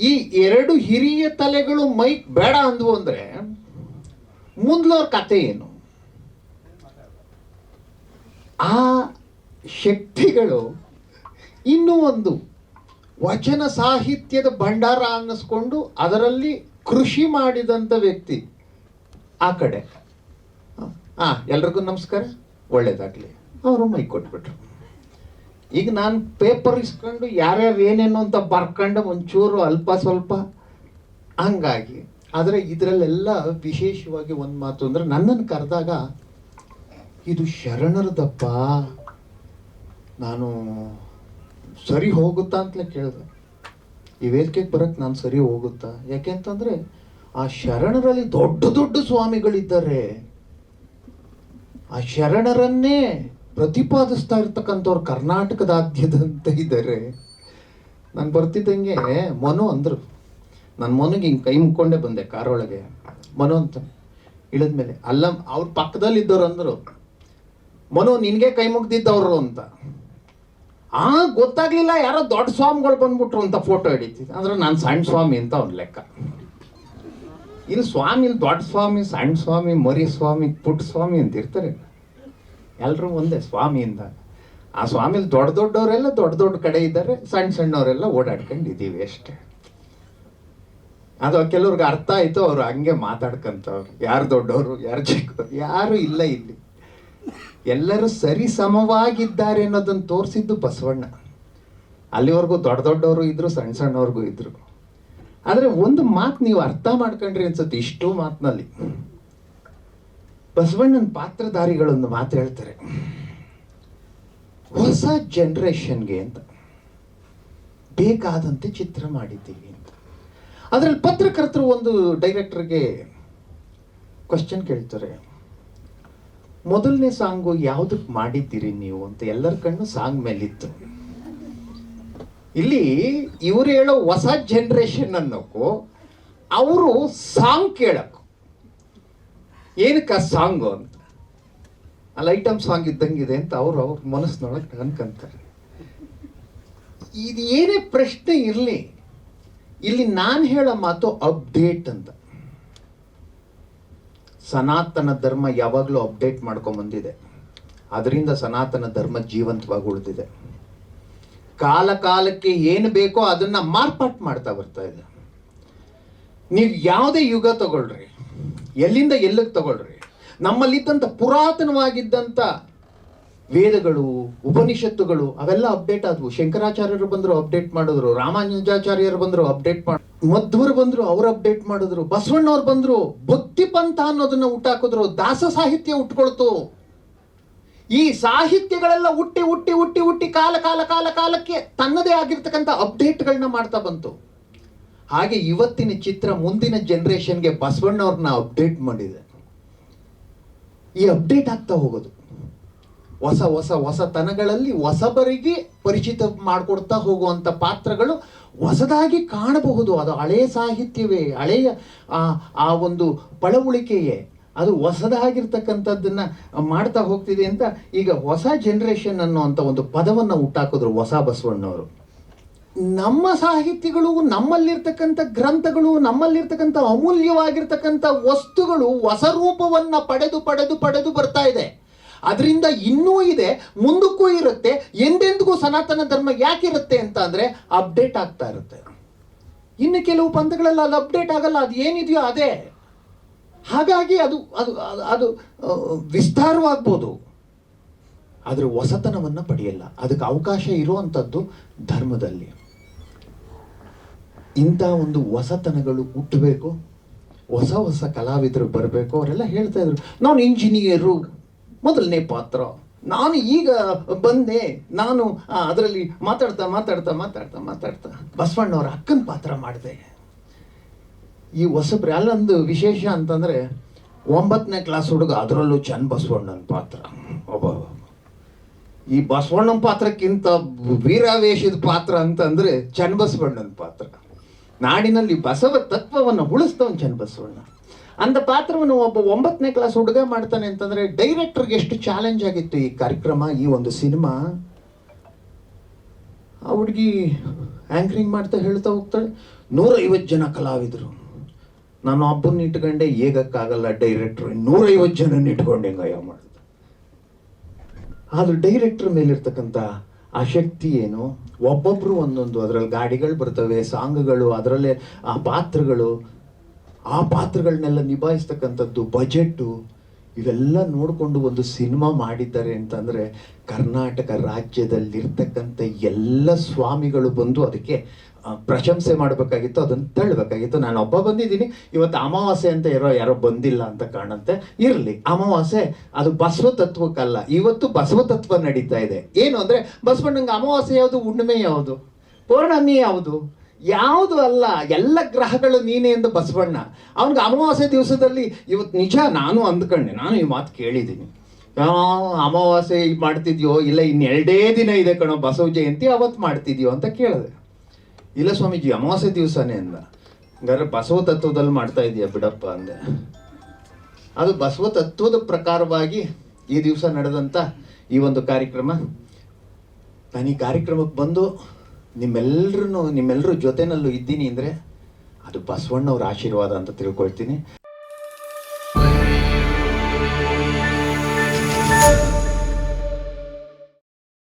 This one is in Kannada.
ಈ ಎರಡು ಹಿರಿಯ ತಲೆಗಳು ಮೈಕ್ ಬೇಡ ಅಂದ್ವು ಅಂದರೆ ಮುಂದ್ಲವ್ರ ಕತೆ ಏನು? ಆ ಶಕ್ತಿಗಳು ಇನ್ನೂ ಒಂದು ವಚನ ಸಾಹಿತ್ಯದ ಭಂಡಾರ ಅನ್ನಿಸ್ಕೊಂಡು ಅದರಲ್ಲಿ ಕೃಷಿ ಮಾಡಿದಂಥ ವ್ಯಕ್ತಿ ಆ ಕಡೆ. ಹಾಂ, ಎಲ್ರಿಗೂ ನಮಸ್ಕಾರ. ಒಳ್ಳೇದಾಗಲಿ. ಅವರು ಮೈ ಕೊಟ್ಬಿಟ್ರು. ಈಗ ನಾನು ಪೇಪರ್ ಇಸ್ಕೊಂಡು ಯಾರ್ಯಾರು ಏನೇನು ಅಂತ ಬರ್ಕೊಂಡು ಒಂಚೂರು ಅಲ್ಪ ಸ್ವಲ್ಪ. ಹಂಗಾಗಿ, ಆದರೆ ಇದರಲ್ಲೆಲ್ಲ ವಿಶೇಷವಾಗಿ ಒಂದು ಮಾತು ಅಂದರೆ ನನ್ನನ್ನು ಕರೆದಾಗ, ಇದು ಶರಣರದಪ್ಪ, ನಾನು ಸರಿ ಹೋಗುತ್ತಾ ಅಂತಲೇ ಕೇಳಿದೆ. ಈ ವೇದಿಕೆಗೆ ಬರಕ್ಕೆ ನಾನು ಸರಿ ಹೋಗುತ್ತಾ? ಯಾಕೆ ಅಂತಂದರೆ, ಆ ಶರಣರಲ್ಲಿ ದೊಡ್ಡ ದೊಡ್ಡ ಸ್ವಾಮಿಗಳಿದ್ದಾರೆ. ಆ ಶರಣರನ್ನೇ ಪ್ರತಿಪಾದಿಸ್ತಾ ಇರ್ತಕ್ಕಂಥವ್ರು ಕರ್ನಾಟಕದಾದ್ಯದಂತ ಇದ್ದಾರೆ. ನಾನು ಬರ್ತಿದ್ದಂಗೆ ಮನು ಅಂದರು. ನನ್ನ ಮನುಗೆ ಹಿಂಗೆ ಕೈ ಮುಕ್ಕೊಂಡೇ ಬಂದೆ ಕಾರೊಳಗೆ ಮನು ಅಂತ ಇಳಿದ್ಮೇಲೆ. ಅಲ್ಲ, ಅವ್ರ ಪಕ್ಕದಲ್ಲಿ ಇದ್ದವ್ರು ಅಂದರು, ಮನು, ನಿನಗೆ ಕೈ ಮುಗ್ದಿದ್ದವ್ರು ಅಂತ. ಆ, ಗೊತ್ತಾಗ್ಲಿಲ್ಲ, ಯಾರೋ ದೊಡ್ಡ ಸ್ವಾಮಿಗಳು ಬಂದ್ಬಿಟ್ರು ಅಂತ ಫೋಟೋ ಹಿಡಿತಿದ್ದೆ. ಅಂದ್ರೆ ನಾನು ಸಣ್ಣ ಸ್ವಾಮಿ ಅಂತ ಅವ್ನ ಲೆಕ್ಕ. ಇಲ್ಲಿ ಸ್ವಾಮಿ ದೊಡ್ಡ ಸ್ವಾಮಿ ಸಣ್ಣ ಸ್ವಾಮಿ, ಮರಿ ಸ್ವಾಮಿ, ಪುಟ್ಟ ಸ್ವಾಮಿ ಅಂತ ಇರ್ತಾರೆ ಎಲ್ಲರೂ ಒಂದೇ ಸ್ವಾಮಿ ಸ್ವಾಮಿಯಿಂದ. ಆ ಸ್ವಾಮಿಲಿ ದೊಡ್ಡ ದೊಡ್ಡವರೆಲ್ಲ ದೊಡ್ಡ ದೊಡ್ಡ ಕಡೆ ಇದ್ದಾರೆ ಸಣ್ಣ ಸಣ್ಣವರೆಲ್ಲ ಓಡಾಡ್ಕೊಂಡಿದ್ದೀವಿ ಅಷ್ಟೇ. ಅದು ಕೆಲವ್ರಿಗೆ ಅರ್ಥ ಆಯಿತು, ಅವರು ಹಂಗೆ ಮಾತಾಡ್ಕಂತವ್ರು. ಯಾರು ದೊಡ್ಡವರು, ಯಾರು ಚಿಕ್ಕವರು, ಯಾರು ಇಲ್ಲ ಇಲ್ಲಿ. ಎಲ್ಲರೂ ಸರಿ ಸಮವಾಗಿದ್ದಾರೆ ಅನ್ನೋದನ್ನು ತೋರಿಸಿದ್ದು ಬಸವಣ್ಣ. ಅಲ್ಲಿವರೆಗೂ ದೊಡ್ಡ ದೊಡ್ಡವರು ಇದ್ರು ಸಣ್ಣ ಸಣ್ಣವ್ರಿಗೂ ಇದ್ರು. ಆದರೆ ಒಂದು ಮಾತು ನೀವು ಅರ್ಥ ಮಾಡ್ಕೊಂಡ್ರಿ ಅನ್ಸುತ್ತೆ, ಇಷ್ಟು ಮಾತಿನಲ್ಲಿ. ಬಸವಣ್ಣನ ಪಾತ್ರಧಾರಿಗಳೊಂದು ಮಾತು ಹೇಳ್ತಾರೆ. ಹೊಸ ಜನ್ರೇಷನ್ಗೆ ಅಂತ. ಬೇಕಾದಂತೆ ಚಿತ್ರ ಮಾಡಿದ್ದೀವಿ ಅಂತ. ಅದರಲ್ಲಿ ಪತ್ರಕರ್ತರು ಒಂದು ಡೈರೆಕ್ಟರ್ಗೆ ಕ್ವಶನ್ ಕೇಳ್ತಾರೆ. ಮೊದಲನೇ ಸಾಂಗು ಯಾವುದಕ್ಕೆ ಮಾಡಿದ್ದೀರಿ ನೀವು ಅಂತ ಎಲ್ಲರ ಕಣ್ಣು ಸಾಂಗ್ ಮೇಲಿತ್ತು. ಇಲ್ಲಿ ಇವ್ರು ಹೇಳೋ ಹೊಸ ಜನ್ರೇಷನ್ ಅನ್ನೋಕ್ಕೂ ಅವರು ಸಾಂಗ್ ಕೇಳಕ್ಕೂ ಏನಕ್ಕೆ ಆ ಸಾಂಗು ಅಂತ? ಅಲ್ಲಿ ಐಟಮ್ ಸಾಂಗ್ ಇದ್ದಂಗಿದೆ ಅಂತ ಅವರು ಅವ್ರ ಮನಸ್ಸಿನೊಳಗೆ ಅನ್ಕಂತಾರೆ. ಇದು ಏನೇ ಪ್ರಶ್ನೆ ಇರಲಿ, ಇಲ್ಲಿ ನಾನು ಹೇಳೋ ಮಾತು ಅಪ್ಡೇಟ್ ಅಂತ. ಸನಾತನ ಧರ್ಮ ಯಾವಾಗಲೂ ಅಪ್ಡೇಟ್ ಮಾಡ್ಕೊಂಬಂದಿದೆ. ಅದರಿಂದ ಸನಾತನ ಧರ್ಮ ಜೀವಂತವಾಗಿ ಉಳಿದಿದೆ. ಕಾಲ ಕಾಲಕ್ಕೆ ಏನು ಬೇಕೋ ಅದನ್ನು ಮಾರ್ಪಾಟ್ ಮಾಡ್ತಾ ಬರ್ತಾ ಇದೆ. ನೀವು ಯಾವುದೇ ಯುಗ ತಗೊಳ್ರಿ. ಎಲ್ಲಿಂದ ಎಲ್ಲಿಗೆ ತಗೊಳ್ರಿ? ನಮ್ಮಲ್ಲಿದ್ದಂಥ ಪುರಾತನವಾಗಿದ್ದಂಥ ವೇದಗಳು, ಉಪನಿಷತ್ತುಗಳು, ಅವೆಲ್ಲ ಅಪ್ಡೇಟ್ ಆದವು. ಶಂಕರಾಚಾರ್ಯರು ಬಂದರು ಅಪ್ಡೇಟ್ ಮಾಡಿದ್ರು, ರಾಮಾನುಜಾಚಾರ್ಯರು ಬಂದರು ಅಪ್ಡೇಟ್ ಮಾಡಿ, ಮಧ್ವರು ಬಂದರು ಅವ್ರು ಅಪ್ಡೇಟ್ ಮಾಡಿದ್ರು, ಬಸವಣ್ಣವ್ರು ಬಂದರು ಭಕ್ತಿ ಪಂಥ ಅನ್ನೋದನ್ನ ಹುಟ್ಟಾಕಿದ್ರು ದಾಸ ಸಾಹಿತ್ಯ ಉಟ್ಕೊಳ್ತು. ಈ ಸಾಹಿತ್ಯಗಳೆಲ್ಲ ಹುಟ್ಟಿ ಹುಟ್ಟಿ ಹುಟ್ಟಿ ಹುಟ್ಟಿ ಕಾಲ ಕಾಲ ಕಾಲ, ಕಾಲಕ್ಕೆ ತನ್ನದೇ ಆಗಿರ್ತಕ್ಕಂಥ ಅಪ್ಡೇಟ್ಗಳನ್ನ ಮಾಡ್ತಾ ಬಂತು. ಹಾಗೆ ಇವತ್ತಿನ ಚಿತ್ರ ಮುಂದಿನ ಜನ್ರೇಷನ್ಗೆ ಬಸವಣ್ಣವ್ರನ್ನ ಅಪ್ಡೇಟ್ ಮಾಡಿದೆ. ಈ ಅಪ್ಡೇಟ್ ಆಗ್ತಾ ಹೋಗೋದು. ಹೊಸ ಹೊಸ ಹೊಸತನಗಳಲ್ಲಿ ಹೊಸಬರಿಗೆ ಪರಿಚಿತ ಮಾಡಿಕೊಡ್ತಾ ಹೋಗುವಂಥ ಪಾತ್ರಗಳು ಹೊಸದಾಗಿ ಕಾಣಬಹುದು. ಅದು ಹಳೆಯ ಸಾಹಿತ್ಯವೇ, ಹಳೆಯ, ಆ ಒಂದು ಪಳವಳಿಕೆಯೇ. ಅದು ಹೊಸದಾಗಿರ್ತಕ್ಕಂಥದ್ದನ್ನು ಮಾಡ್ತಾ ಹೋಗ್ತಿದೆ ಅಂತ ಈಗ ಹೊಸ ಜನರೇಷನ್ ಅನ್ನುವಂಥ ಒಂದು ಪದವನ್ನು ಹುಟ್ಟಾಕಿದ್ರು ಹೊಸ ಬಸವಣ್ಣವರು. ನಮ್ಮ ಸಾಹಿತ್ಯಗಳು, ನಮ್ಮಲ್ಲಿರ್ತಕ್ಕಂಥ ಗ್ರಂಥಗಳು, ನಮ್ಮಲ್ಲಿರ್ತಕ್ಕಂಥ ಅಮೂಲ್ಯವಾಗಿರ್ತಕ್ಕಂಥ ವಸ್ತುಗಳು ಹೊಸ ರೂಪವನ್ನ ಪಡೆದು ಪಡೆದು ಪಡೆದು ಬರ್ತಾ ಇದೆ. ಅದರಿಂದ ಇನ್ನೂ ಇದೆ, ಮುಂದಕ್ಕೂ ಇರುತ್ತೆ, ಎಂದೆಂದಿಗೂ ಸನಾತನ ಧರ್ಮ ಯಾಕಿರುತ್ತೆ ಅಂತ ಅಂದರೆ ಅಪ್ಡೇಟ್ ಆಗ್ತಾ ಇರುತ್ತೆ. ಇನ್ನು ಕೆಲವು ಪಂಥಗಳಲ್ಲಿ ಅದು ಅಪ್ಡೇಟ್ ಆಗಲ್ಲ, ಅದು ಏನಿದೆಯೋ ಅದೇ. ಹಾಗಾಗಿ ಅದು, ಅದು- ಅದು ವಿಸ್ತಾರವಾಗ್ಬೋದು. ಆದರೆ ಹೊಸತನವನ್ನು ಪಡೆಯಲ್ಲ. ಅದಕ್ಕೆ ಅವಕಾಶ ಇರುವಂಥದ್ದು ಧರ್ಮದಲ್ಲಿ. ಇಂಥ ಒಂದು ಹೊಸತನಗಳು ಹುಟ್ಟಬೇಕು. ಹೊಸ ಹೊಸ ಕಲಾವಿದರು ಬರಬೇಕು. ಅವರೆಲ್ಲ ಹೇಳ್ತಾ ಇದ್ರು, ನಾನು ಇಂಜಿನಿಯರು, ಮೊದಲನೇ ಪಾತ್ರ. ನಾನು ಈಗ ಬಂದೆ. ನಾನು ಅದರಲ್ಲಿ ಮಾತಾಡ್ತಾ ಮಾತಾಡ್ತಾ ಮಾತಾಡ್ತಾ ಮಾತಾಡ್ತಾ. ಬಸವಣ್ಣವ್ರ ಅಕ್ಕನ ಪಾತ್ರ ಮಾಡಿದೆ. ಈ ಹೊಸಬ್ರು ಅಲ್ಲೊಂದು ವಿಶೇಷ ಅಂತಂದರೆ ಒಂಬತ್ತನೇ ಕ್ಲಾಸ್ ಹುಡುಗ, ಅದರಲ್ಲೂ ಚನ್ನ ಬಸವಣ್ಣನ ಪಾತ್ರ. ಒಬ್ಬ ಈ ಬಸವಣ್ಣನ ಪಾತ್ರಕ್ಕಿಂತ ವೀರಾವೇಶದ ಪಾತ್ರ ಅಂತಂದ್ರೆ ಚನ್ನಬಸವಣ್ಣನ ಪಾತ್ರ. ನಾಡಿನಲ್ಲಿ ಬಸವ ತತ್ವವನ್ನು ಉಳಿಸ್ತವನ್ ಚನ್ನಬಸವಣ್ಣ. ಅಂತ ಪಾತ್ರವನ್ನು ಒಬ್ಬ ಒಂಬತ್ತನೇ ಕ್ಲಾಸ್ ಹುಡುಗ ಮಾಡ್ತಾನೆ ಅಂತಂದ್ರೆ ಡೈರೆಕ್ಟರ್ಗೆ ಎಷ್ಟು ಚಾಲೆಂಜ್ ಆಗಿತ್ತು ಈ ಕಾರ್ಯಕ್ರಮ, ಈ ಒಂದು ಸಿನಿಮಾ? ಆ ಹುಡುಗಿ ಆ್ಯಂಕರಿಂಗ್ ಮಾಡ್ತಾ ಹೇಳ್ತಾ ಹೋಗ್ತಾಳೆ. ನೂರೈವತ್ತು ಜನ ಕಲಾವಿದರು. ನಾನು ಒಬ್ಬನ ಇಟ್ಕೊಂಡೆ ಹೇಗಕ್ಕಾಗಲ್ಲ ಡೈರೆಕ್ಟ್ರು ನೂರೈವತ್ತು ಜನ ಇಟ್ಕೊಂಡೆ ಹೆಂಗಯ್ಯ ಮಾಡಿದೆ. ಆದ್ರೆ ಡೈರೆಕ್ಟರ್ ಮೇಲಿರ್ತಕ್ಕಂಥ ಆ ಶಕ್ತಿ ಏನು? ಒಬ್ಬೊಬ್ರು ಒಂದೊಂದು, ಅದರಲ್ಲಿ ಗಾಡಿಗಳು ಬರ್ತವೆ, ಸಾಂಗ್ಗಳು, ಅದರಲ್ಲೇ ಆ ಪಾತ್ರಗಳು. ಆ ಪಾತ್ರಗಳನ್ನೆಲ್ಲ ನಿಭಾಯಿಸ್ತಕ್ಕಂಥದ್ದು ಬಜೆಟ್ಟು ಇವೆಲ್ಲ ನೋಡಿಕೊಂಡು ಒಂದು ಸಿನಿಮಾ ಮಾಡಿದ್ದಾರೆ ಅಂತಂದರೆ, ಕರ್ನಾಟಕ ರಾಜ್ಯದಲ್ಲಿರ್ತಕ್ಕಂಥ ಎಲ್ಲ ಸ್ವಾಮಿಗಳು ಬಂದು ಅದಕ್ಕೆ ಪ್ರಶಂಸೆ ಮಾಡಬೇಕಾಗಿತ್ತು, ಅದನ್ನು ತಳ್ಳಬೇಕಾಗಿತ್ತು ನಾನು ಒಬ್ಬ ಬಂದಿದ್ದೀನಿ. ಇವತ್ತು ಅಮಾವಾಸ್ಯೆ ಅಂತ ಇರೋ ಯಾರೋ ಬಂದಿಲ್ಲ ಅಂತ ಕಾಣುತ್ತೆ. ಇರಲಿ. ಅಮಾವಾಸ್ಯೆ, ಅದು ಬಸವ ತತ್ವಕ್ಕಲ್ಲ ಇವತ್ತು ಬಸವ ತತ್ವ ನಡೀತಾ ಇದೆ. ಏನು ಅಂದರೆ, ಬಸವಣ್ಣಂಗೆ ಅಮಾವಾಸ್ಯೆ ಯಾವುದು, ಹುಣ್ಣಿಮೆ ಯಾವುದು? ಪೌರ್ಣಮಿ ಯಾವುದು? ಯಾವುದು ಅಲ್ಲ. ಎಲ್ಲ ಗ್ರಹಗಳು ನೀನೇ ಎಂದು ಬಸವಣ್ಣ. ಅವನಿಗೆ ಅಮಾವಾಸ್ಯೆ ದಿವಸದಲ್ಲಿ ಇವತ್ತು ನಿಜ ನಾನು ಅಂದ್ಕೊಂಡೆ. ನಾನು ಈ ಮಾತು ಕೇಳಿದ್ದೀನಿ. ಅಮಾವಾಸ್ಯೆ ಮಾಡ್ತಿದ್ಯೋ, ಇಲ್ಲ ಇನ್ನೆರಡೇ ದಿನ ಇದೆ ಕಣೋ ಬಸವ ಜಯಂತಿ, ಅವತ್ತು ಮಾಡ್ತಿದ್ಯೋ ಅಂತ ಕೇಳಿದೆ. ಇಲ್ಲ ಸ್ವಾಮೀಜಿ, ಅಮಾವಾಸ್ಯೆ ದಿವಸನೇ ಅಂದ. ಹಂಗಾದ್ರೆ ಬಸವ ತತ್ವದಲ್ಲಿ ಮಾಡ್ತಾ ಇದೀಯ ಬಿಡಪ್ಪ ಅಂದೆ. ಅದು ಬಸವ ತತ್ವದ ಪ್ರಕಾರವಾಗಿ ಈ ದಿವಸ ನಡೆದಂಥ ಈ ಒಂದು ಕಾರ್ಯಕ್ರಮ. ನಾನು ಈ ಕಾರ್ಯಕ್ರಮಕ್ಕೆ ಬಂದು ನಿಮ್ಮೆಲ್ಲರೂ ನಿಮ್ಮೆಲ್ಲರ ಜೊತೆನಲ್ಲೂ ಇದ್ದೀನಿ ಅಂದರೆ ಅದು ಬಸವಣ್ಣವ್ರ ಆಶೀರ್ವಾದ ಅಂತ ತಿಳ್ಕೊಳ್ತೀನಿ.